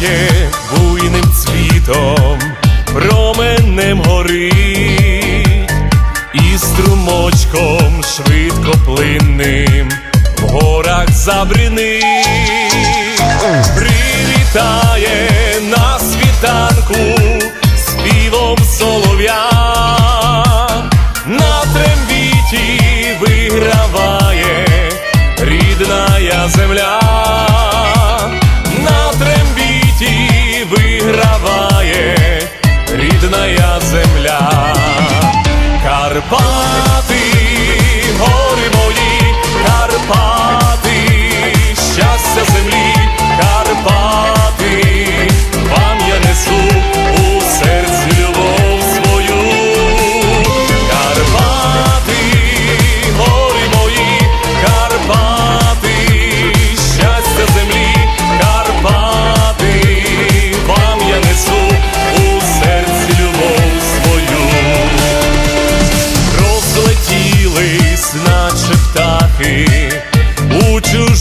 палає буйним цвітом, променем горить і струмочком швидкоплинним в горах забринить, прилітає на світанку співом солов'я на трембіті.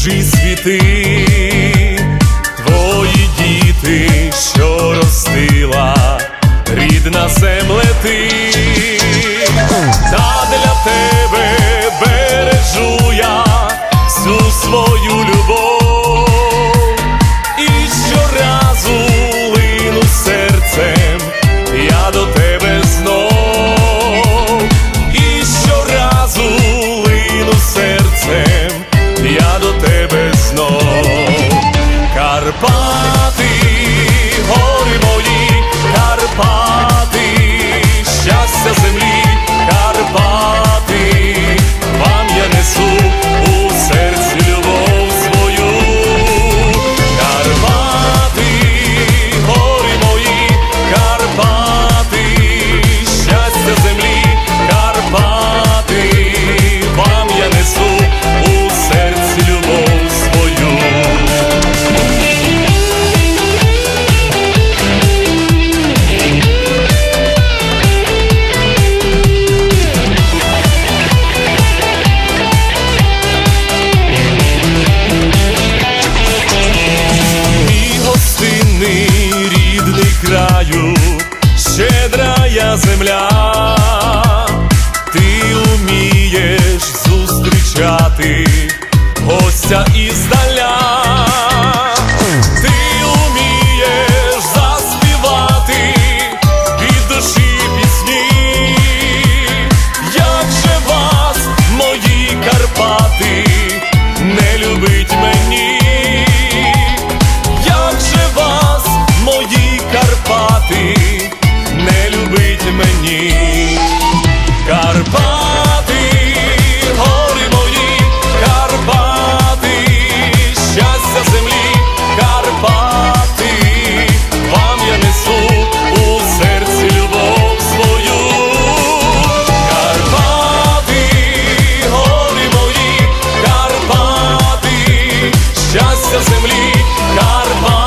чужі світи, твої діти, що ростила, рідна земле. краю, щедрая земля, ти умієш зустрічати гостя із даля. мені, Карпати, гори мої, Карпати, щастя землі, Карпати, вам я несу у серці любов свою, Карпати, гори мої, Карпати, щастя землі, Карпати.